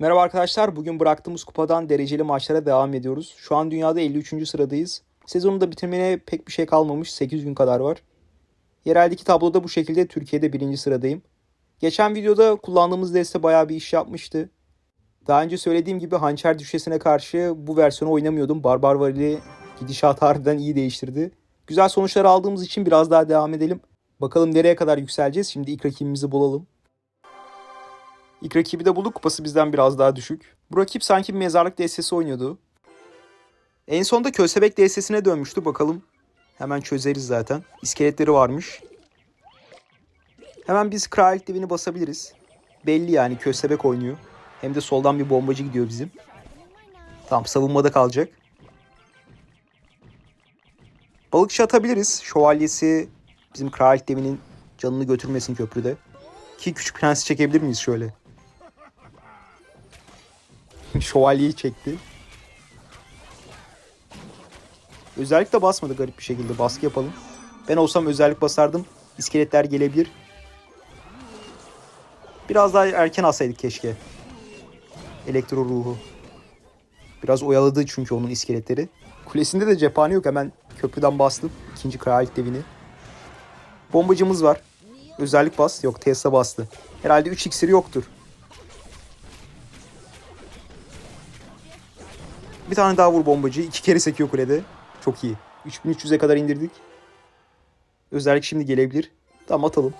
Merhaba arkadaşlar. Bugün bıraktığımız kupadan dereceli maçlara devam ediyoruz. Şu an dünyada 53. sıradayız. Sezonu da bitirmeye pek bir şey kalmamış. 8 gün kadar var. Yereldeki tabloda bu şekilde Türkiye'de birinci sıradayım. Geçen videoda kullandığımız deste bayağı bir iş yapmıştı. Daha önce söylediğim gibi hançer düşesine karşı bu versiyonu oynamıyordum. Barbar Varili gidişat harbiden iyi değiştirdi. Güzel sonuçlar aldığımız için biraz daha devam edelim. Bakalım nereye kadar yükseleceğiz. Şimdi ilk rakibimizi bulalım. İlk rakibi de bulduk. Kupası bizden biraz daha düşük. Bu rakip sanki bir mezarlık destesi oynuyordu. En sonda köstebek destesine dönmüştü. Bakalım. Hemen çözeriz zaten. İskeletleri varmış. Hemen biz kraliyet devini basabiliriz. Belli yani köstebek oynuyor. Hem de soldan bir bombacı gidiyor bizim. Tamam savunmada kalacak. Balıkçı atabiliriz. Şövalyesi bizim kraliyet devinin canını götürmesin köprüde. Ki küçük prensi çekebilir miyiz şöyle? Şövalyeyi çekti. Özellik de basmadı garip bir şekilde. Baskı yapalım. Ben olsam özellik basardım. İskeletler gelebilir. Biraz daha erken alsaydık keşke. Elektro ruhu. Biraz oyaladı çünkü onun iskeletleri. Kulesinde de cephane yok. Hemen köprüden bastım. İkinci kraliyet devini. Bombacımız var. Özellik bas. Yok Tesla bastı. Herhalde 3 iksiri yoktur. Bir tane daha vur bombacı. iki kere sekiyor kulede. Çok iyi. 3300'e kadar indirdik. Özellik şimdi gelebilir. Tamam atalım.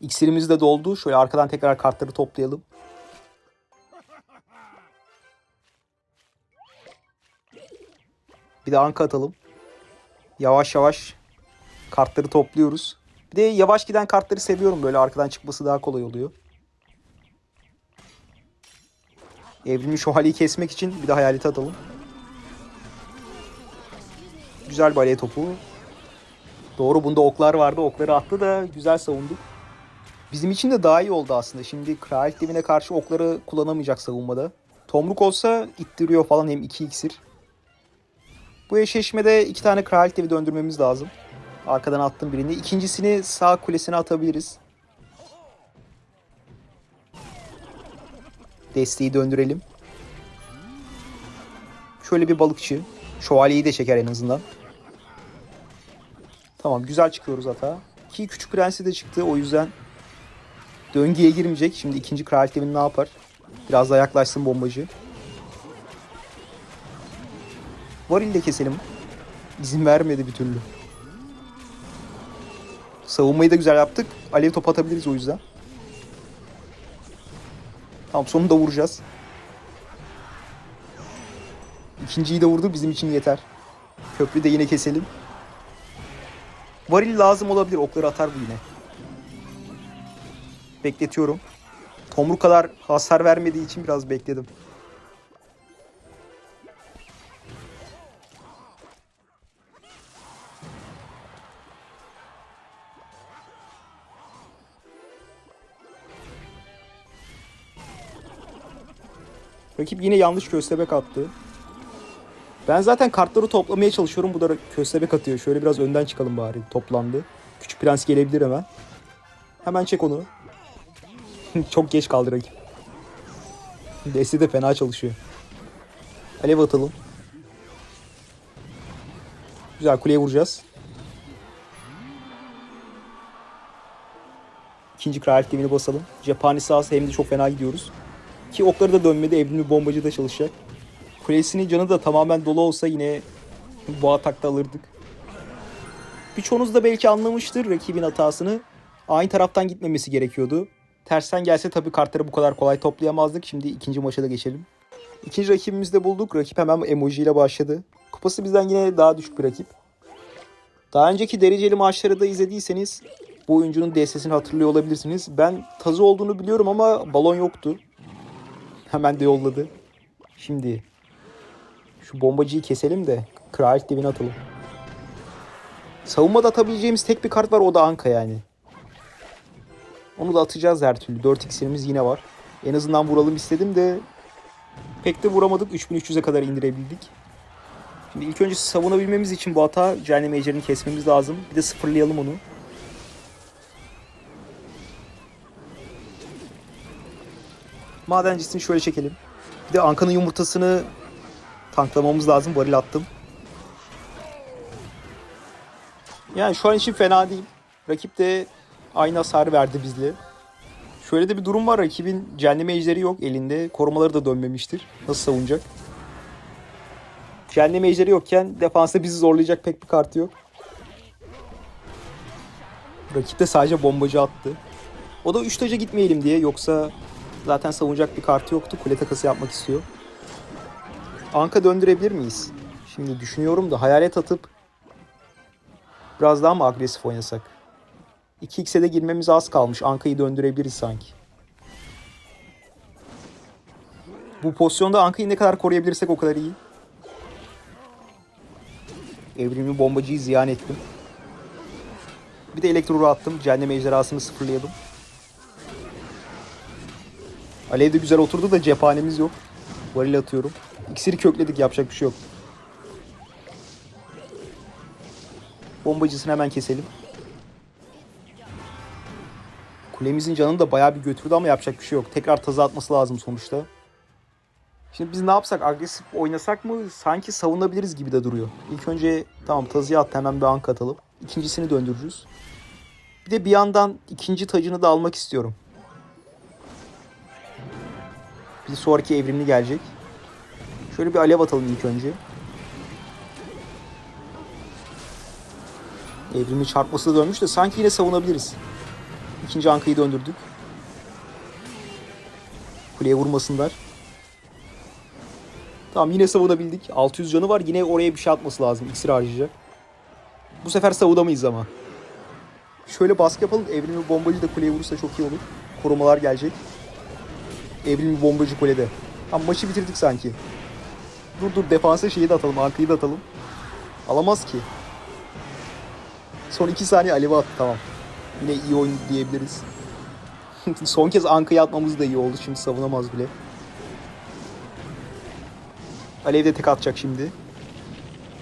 İksirimiz de doldu. Şöyle arkadan tekrar kartları toplayalım. Bir de anka atalım. Yavaş yavaş kartları topluyoruz. Bir de yavaş giden kartları seviyorum. Böyle arkadan çıkması daha kolay oluyor. Evrimli şövalyeyi kesmek için bir de hayaleti atalım. Güzel baleye topu. Doğru bunda oklar vardı. Okları attı da güzel savunduk. Bizim için de daha iyi oldu aslında. Şimdi kraliyet devine karşı okları kullanamayacak savunmada. Tomruk olsa ittiriyor falan hem 2 iksir. Bu eşleşmede iki tane kraliyet devi döndürmemiz lazım. Arkadan attım birini. İkincisini sağ kulesine atabiliriz. Desteği döndürelim. Şöyle bir balıkçı. Şövalyeyi de çeker en azından. Tamam güzel çıkıyoruz hata. Ki küçük prensi de çıktı o yüzden döngüye girmeyecek. Şimdi ikinci kraliyet devini ne yapar? Biraz daha yaklaşsın bombacı. Varil de keselim. İzin vermedi bir türlü. Savunmayı da güzel yaptık. Alev top atabiliriz o yüzden. Tamam sonunda vuracağız. İkinciyi de vurdu bizim için yeter. Köprü de yine keselim. Varil lazım olabilir. Okları atar bu yine. Bekletiyorum. Tomruk kadar hasar vermediği için biraz bekledim. Rakip yine yanlış köstebek attı. Ben zaten kartları toplamaya çalışıyorum. Bu da köstebek atıyor. Şöyle biraz önden çıkalım bari. Toplandı. Küçük prens gelebilir hemen. Hemen çek onu. Çok geç kaldı rakip. Desi de fena çalışıyor. Alev atalım. Güzel kuleye vuracağız. İkinci kraliyet devini basalım. Cephane sahası hem de çok fena gidiyoruz. Ki okları da dönmedi. Evrimli bombacı da çalışacak. Kulesinin canı da tamamen dolu olsa yine bu atakta alırdık. Birçoğunuz da belki anlamıştır rakibin hatasını. Aynı taraftan gitmemesi gerekiyordu. Tersten gelse tabii kartları bu kadar kolay toplayamazdık. Şimdi ikinci maça da geçelim. İkinci rakibimizi de bulduk. Rakip hemen emoji ile başladı. Kupası bizden yine daha düşük bir rakip. Daha önceki dereceli maçları da izlediyseniz bu oyuncunun DS'sini hatırlıyor olabilirsiniz. Ben tazı olduğunu biliyorum ama balon yoktu. Hemen de yolladı. Şimdi şu bombacıyı keselim de kraliyet devini atalım. Savunmada atabileceğimiz tek bir kart var o da Anka yani. Onu da atacağız her türlü. 4 iksirimiz yine var. En azından vuralım istedim de pek de vuramadık. 3300'e kadar indirebildik. Şimdi ilk önce savunabilmemiz için bu hata cehennem ejderini kesmemiz lazım. Bir de sıfırlayalım onu. Madencisini şöyle çekelim. Bir de Anka'nın yumurtasını tanklamamız lazım. Varil attım. Yani şu an için fena değil. Rakip de aynı hasar verdi bizle. Şöyle de bir durum var. Rakibin cehennem ejderi yok elinde. Korumaları da dönmemiştir. Nasıl savunacak? Cehennem ejderi yokken defansta bizi zorlayacak pek bir kartı yok. Rakip de sadece bombacı attı. O da 3 taca gitmeyelim diye. Yoksa zaten savunacak bir kartı yoktu. Kule takası yapmak istiyor. Anka döndürebilir miyiz? Şimdi düşünüyorum da hayalet atıp biraz daha mı agresif oynasak? 2x'e de girmemiz az kalmış. Anka'yı döndürebiliriz sanki. Bu pozisyonda Anka'yı ne kadar koruyabilirsek o kadar iyi. Evrimli bombacıyı ziyan ettim. Bir de elektroru attım. Cehennem ejderhasını sıfırlayalım. Alev de güzel oturdu da cephanemiz yok. Varil atıyorum. İksiri kökledik yapacak bir şey yok. Bombacısını hemen keselim. Kulemizin canını da bayağı bir götürdü ama yapacak bir şey yok. Tekrar tazı atması lazım sonuçta. Şimdi biz ne yapsak? Agresif oynasak mı? Sanki savunabiliriz gibi de duruyor. İlk önce tamam tazıya attı hemen bir ank atalım. İkincisini döndürürüz. Bir de bir yandan ikinci tacını da almak istiyorum. Bir sonraki evrimli gelecek. Şöyle bir alev atalım ilk önce. Evrimi çarpması dönmüş de sanki yine savunabiliriz. İkinci ankayı döndürdük. Kuleye vurmasınlar. Tamam yine savunabildik. 600 canı var. Yine oraya bir şey atması lazım. İksir harcayacak. Bu sefer savunamayız ama. Şöyle baskı yapalım. Evrimli bombacı da kuleye vurursa çok iyi olur. Korumalar gelecek. Evrimli bombacı kulede. Ama maçı bitirdik sanki. Dur dur defansa şeyi de atalım. Ankayı da atalım. Alamaz ki. Son 2 saniye Alevi attı tamam. Yine iyi oyun diyebiliriz. Son kez Anka'yı atmamız da iyi oldu. Şimdi savunamaz bile. Alev de tek atacak şimdi.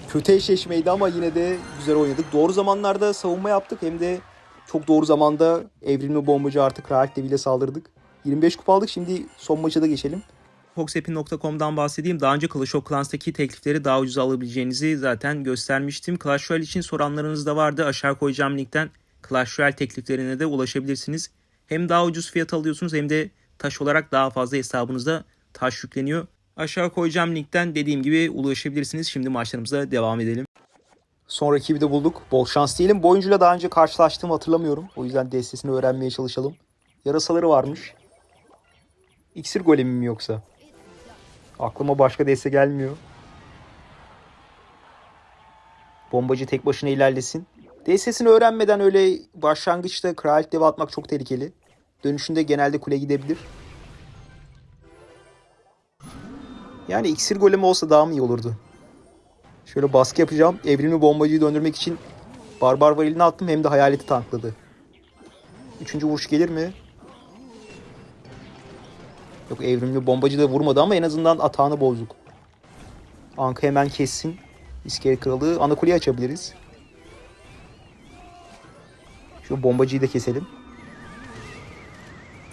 Kötü eşleşmeydi ama yine de güzel oynadık. Doğru zamanlarda savunma yaptık. Hem de çok doğru zamanda evrimli bombacı artık Rahat ile saldırdık. 25 kupa aldık. Şimdi son maça da geçelim. Hoxhappy.com'dan bahsedeyim. Daha önce Clash of Clans'taki teklifleri daha ucuz alabileceğinizi zaten göstermiştim. Clash Royale için soranlarınız da vardı. Aşağı koyacağım linkten Clash Royale tekliflerine de ulaşabilirsiniz. Hem daha ucuz fiyat alıyorsunuz hem de taş olarak daha fazla hesabınızda taş yükleniyor. Aşağı koyacağım linkten dediğim gibi ulaşabilirsiniz. Şimdi maçlarımıza devam edelim. Son rakibi de bulduk. Bol şans diyelim. Bu oyuncuyla daha önce karşılaştığımı hatırlamıyorum. O yüzden destesini öğrenmeye çalışalım. Yarasaları varmış. İksir golemi mi yoksa? Aklıma başka deste gelmiyor. Bombacı tek başına ilerlesin. DS'sini öğrenmeden öyle başlangıçta kraliyet dev atmak çok tehlikeli. Dönüşünde genelde kule gidebilir. Yani iksir golemi olsa daha mı iyi olurdu? Şöyle baskı yapacağım. Evrimli bombacıyı döndürmek için barbar varilini attım hem de hayaleti tankladı. Üçüncü vuruş gelir mi? Yok evrimli bombacı da vurmadı ama en azından atağını bozduk. Anka hemen kessin. İskele kralı. Ana kuleyi açabiliriz. Şu bombacıyı da keselim.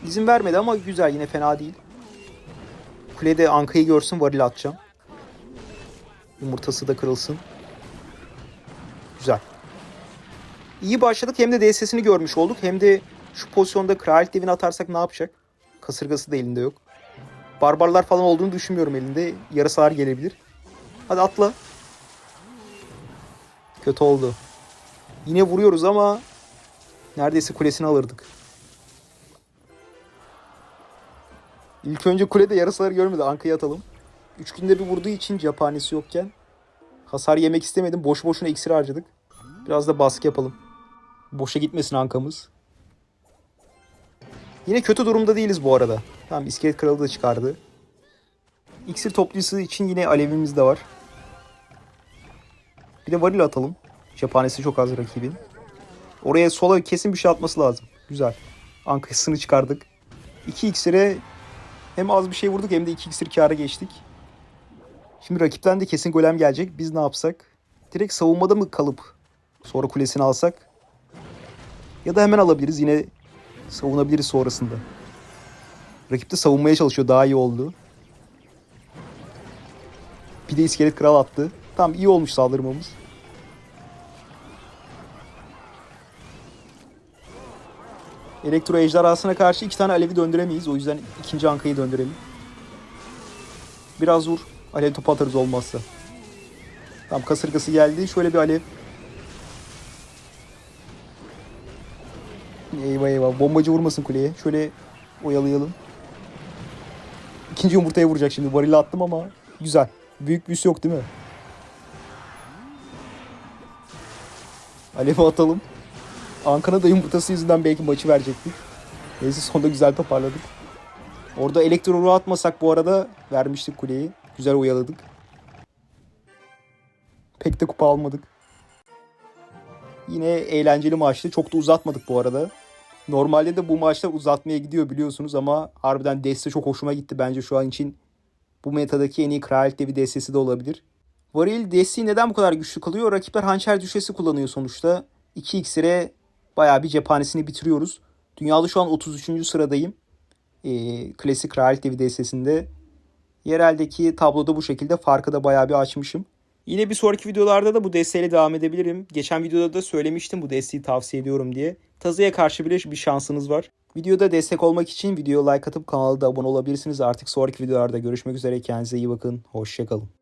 İzin vermedi ama güzel yine fena değil. Kulede Anka'yı görsün varil atacağım. Yumurtası da kırılsın. Güzel. İyi başladık. Hem de DS'sini görmüş olduk. Hem de şu pozisyonda kraliyet devini atarsak ne yapacak? Kasırgası da elinde yok. Barbarlar falan olduğunu düşünmüyorum elinde. Yarasalar gelebilir. Hadi atla. Kötü oldu. Yine vuruyoruz ama neredeyse kulesini alırdık. İlk önce kulede yarasaları görmedi. Anka'yı atalım. Üç günde bir vurduğu için cephanesi yokken hasar yemek istemedim. Boş boşuna iksir harcadık. Biraz da baskı yapalım. Boşa gitmesin Anka'mız. Yine kötü durumda değiliz bu arada. Tamam iskelet kralı da çıkardı. İksir toplucusu için yine alevimiz de var. Bir de varil atalım. Cephanesi çok az rakibin. Oraya sola kesin bir şey atması lazım. Güzel. Ankasını çıkardık. 2 iksire Hem az bir şey vurduk hem de 2 iksir kâra geçtik. Şimdi rakipten de kesin golem gelecek. Biz ne yapsak? Direkt savunmada mı kalıp sonra kulesini alsak? Ya da hemen alabiliriz. Yine savunabiliriz sonrasında. Rakip de savunmaya çalışıyor. Daha iyi oldu. Bir de iskelet kral attı. Tamam iyi olmuş saldırmamız. Elektro ejderhasına karşı iki tane alevi döndüremeyiz. O yüzden ikinci ankayı döndürelim. Biraz vur. Alev topu atarız olmazsa. Tamam kasırgası geldi. Şöyle bir alev. Eyvah eyvah. Bombacı vurmasın kuleye. Şöyle oyalayalım. İkinci yumurtaya vuracak şimdi. Varili attım ama güzel. Büyük büyüsü yok değil mi? Alevi atalım. Ankara da yumurtası yüzünden belki maçı verecektik. Neyse sonunda güzel toparladık. Orada elektro ruhu atmasak bu arada vermiştik kuleyi. Güzel oyaladık. Pek de kupa almadık. Yine eğlenceli maçtı. Çok da uzatmadık bu arada. Normalde de bu maçlar uzatmaya gidiyor biliyorsunuz ama harbiden deste çok hoşuma gitti. Bence şu an için bu metadaki en iyi kraliyet devi destesi de olabilir. Varil desteği neden bu kadar güçlü kalıyor? Rakipler hançer düşesi kullanıyor sonuçta. 2 iksire bayağı bir cephanesini bitiriyoruz. Dünyada şu an 33. sıradayım. Ee, klasik kraliyet devi destesinde. Yereldeki tabloda bu şekilde farkı da bayağı bir açmışım. Yine bir sonraki videolarda da bu desteğiyle devam edebilirim. Geçen videoda da söylemiştim bu desteği tavsiye ediyorum diye. Tazıya karşı bile bir şansınız var. Videoda destek olmak için videoya like atıp kanala da abone olabilirsiniz. Artık sonraki videolarda görüşmek üzere. Kendinize iyi bakın. Hoşçakalın.